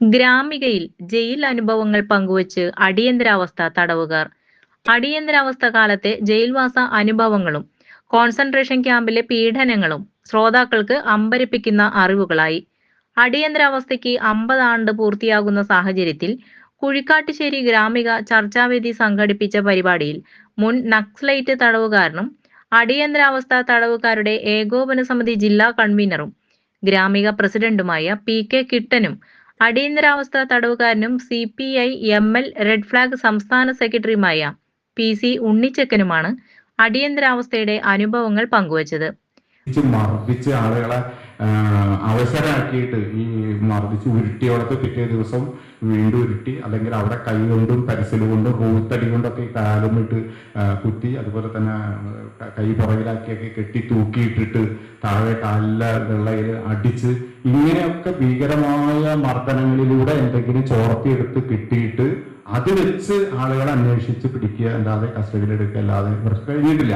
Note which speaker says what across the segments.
Speaker 1: ഗ്രാമികയിൽ jail അനുഭവങ്ങൾ പങ്കുവച്ച് അടിയന്തരാവസ്ഥ തടവുകാർ. അടിയന്തരാവസ്ഥ കാലത്തെ ജയിൽവാസ അനുഭവങ്ങളും കോൺസെൻട്രേഷൻ ക്യാമ്പിലെ പീഡനങ്ങളും ശ്രോതാക്കൾക്ക് അമ്പരിപ്പിക്കുന്ന അറിവുകളായി. അടിയന്തരാവസ്ഥയ്ക്ക് അമ്പത് ആണ്ട് പൂർത്തിയാകുന്ന സാഹചര്യത്തിൽ കുഴിക്കാട്ടുശ്ശേരി ഗ്രാമിക ചർച്ചാവേദി സംഘടിപ്പിച്ച പരിപാടിയിൽ മുൻ നക്സലൈറ്റ് തടവുകാരനും അടിയന്തരാവസ്ഥ തടവുകാരുടെ ഏകോപന സമിതി ജില്ലാ കൺവീനറും ഗ്രാമിക പ്രസിഡന്റുമായ പി കെ കിട്ടനും അടിയന്തരാവസ്ഥ തടവുകാരനും C P I M L red flag സംസ്ഥാന സെക്രട്ടറിയുമായ പി സി ഉണ്ണിച്ചക്കനുമാണ് അടിയന്തരാവസ്ഥയുടെ അനുഭവങ്ങൾ പങ്കുവച്ചത്.
Speaker 2: ആളുകളെ അവസരമാക്കിയിട്ട് ഈ മർദ്ദിച്ച് ഉരുട്ടിയോടത്ത് പിറ്റേ ദിവസം വീണ്ടും ഉരുട്ടി അല്ലെങ്കിൽ അവിടെ കൈ കൊണ്ടും പരിസൽ കൊണ്ടും കൂത്തടി കൊണ്ടൊക്കെ കാലുമിട്ട് കുത്തി അതുപോലെ തന്നെ കൈ പുറകിലാക്കിയൊക്കെ കെട്ടി തൂക്കിയിട്ടിട്ട് താഴെ കാലിലെ വെള്ളയിൽ അടിച്ച് ഇങ്ങനെയൊക്കെ ഭീകരമായ മർദ്ദനങ്ങളിലൂടെ എന്തെങ്കിലും ചോർത്തിയെടുത്ത് കിട്ടിയിട്ട് അത് വെച്ച് ആളുകളെ അന്വേഷിച്ച് പിടിക്കുക അല്ലാതെ കസ്റ്റഡിയിലെടുക്കുക അല്ലാതെ ഇവർക്ക് കഴിഞ്ഞിട്ടില്ല.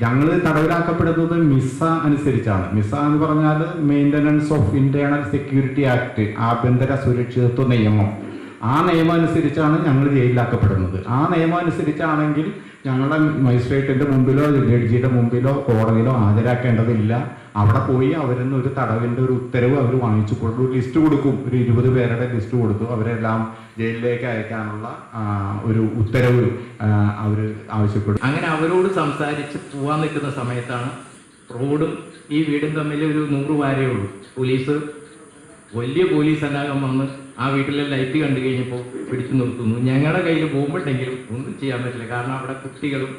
Speaker 2: ഞങ്ങൾ തടവിലാക്കപ്പെടുന്നത് മിസ അനുസരിച്ചാണ്. മിസ എന്ന് പറഞ്ഞാൽ maintenance of internal security act ആഭ്യന്തര സുരക്ഷിതത്വ നിയമം. ആ നിയമം അനുസരിച്ചാണ് ഞങ്ങൾ ജയിലിലാക്കപ്പെടുന്നത്. ആ നിയമം അനുസരിച്ചാണെങ്കിൽ ഞങ്ങളെ മജിസ്ട്രേറ്റിന്റെ മുമ്പിലോ ജഡ്ജിയുടെ മുമ്പിലോ കോടതിയിലോ ഹാജരാക്കേണ്ടതില്ല. അവിടെ പോയി അവരിൽ നിന്ന് ഒരു തടവിന്റെ ഒരു ഉത്തരവ് അവർ വാങ്ങിച്ചു കൊടുക്കും ഒരു ലിസ്റ്റ് കൊടുക്കും. ഒരു ഇരുപത് പേരുടെ ലിസ്റ്റ് കൊടുത്തു. അവരെല്ലാം ജയിലിലേക്ക് അയക്കാനുള്ള ഒരു ഉത്തരവ് അവർ ആവശ്യപ്പെടും.
Speaker 3: അങ്ങനെ അവരോട് സംസാരിച്ച് പോവാൻ നിൽക്കുന്ന സമയത്താണ് റോഡും ഈ വീടും തമ്മിൽ ഒരു നൂറ് വാരേ ഉള്ളൂ. പോലീസ് വലിയ പോലീസ് അനാഗം വന്ന് ആ വീട്ടിലെ ലൈറ്റ് കണ്ടു കഴിഞ്ഞപ്പോൾ പിടിച്ചു നിർത്തുന്നു. ഞങ്ങളുടെ കയ്യിൽ പോകുമ്പോഴെങ്കിലും ഒന്നും ചെയ്യാൻ പറ്റില്ല. കാരണം അവിടെ കുട്ടികളും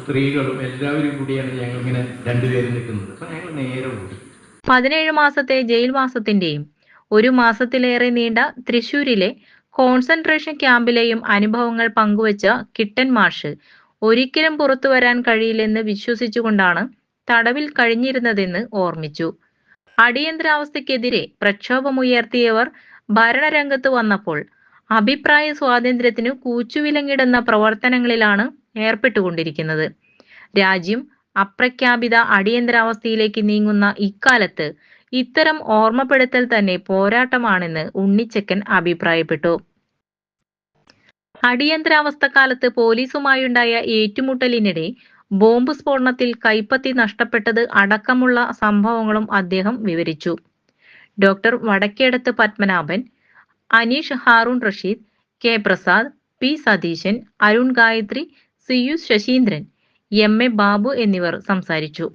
Speaker 3: സ്ത്രീകളും എല്ലാവരും കൂടിയാണ് ഞങ്ങൾ ഞങ്ങളിങ്ങനെ രണ്ടുപേരും നിൽക്കുന്നത്. അപ്പൊ ഞങ്ങൾ നേരെ പോയി
Speaker 1: പതിനേഴ് മാസത്തെ ജയിൽവാസത്തിന്റെയും ഒരു മാസത്തിലേറെ നീണ്ട തൃശൂരിലെ കോൺസെൻട്രേഷൻ ക്യാമ്പിലെയും അനുഭവങ്ങൾ പങ്കുവച്ച കിട്ടൻ മാഷ് ഒരിക്കലും പുറത്തു വരാൻ കഴിയില്ലെന്ന് വിശ്വസിച്ചുകൊണ്ടാണ് തടവിൽ കഴിഞ്ഞിരുന്നതെന്ന് ഓർമ്മിച്ചു. അടിയന്തരാവസ്ഥയ്ക്കെതിരെ പ്രക്ഷോഭമുയർത്തിയവർ ഭരണരംഗത്ത് വന്നപ്പോൾ അഭിപ്രായ സ്വാതന്ത്ര്യത്തിനു കൂച്ചുവിലങ്ങിടുന്ന പ്രവർത്തനങ്ങളിലാണ് ഏർപ്പെട്ടുകൊണ്ടിരിക്കുന്നത്. രാജ്യം അപ്രഖ്യാപിത അടിയന്തരാവസ്ഥയിലേക്ക് നീങ്ങുന്ന ഇക്കാലത്ത് ഇത്തരം ഓർമ്മപ്പെടുത്തൽ തന്നെ പോരാട്ടമാണെന്ന് ഉണ്ണിച്ചക്കൻ അഭിപ്രായപ്പെട്ടു. അടിയന്തരാവസ്ഥ കാലത്ത് പോലീസുമായുണ്ടായ ഏറ്റുമുട്ടലിനിടെ ബോംബ് സ്ഫോടനത്തിൽ കൈപ്പത്തി നഷ്ടപ്പെട്ടത് അടക്കമുള്ള സംഭവങ്ങളും അദ്ദേഹം വിവരിച്ചു. Doctor Vadakkedath Padmanabhan Aneesh Haroon Rasheed K Prasad P Satheesan Arun Gayathri C U Saseendran M A Babu എന്നിവർ സംസാരിച്ചു.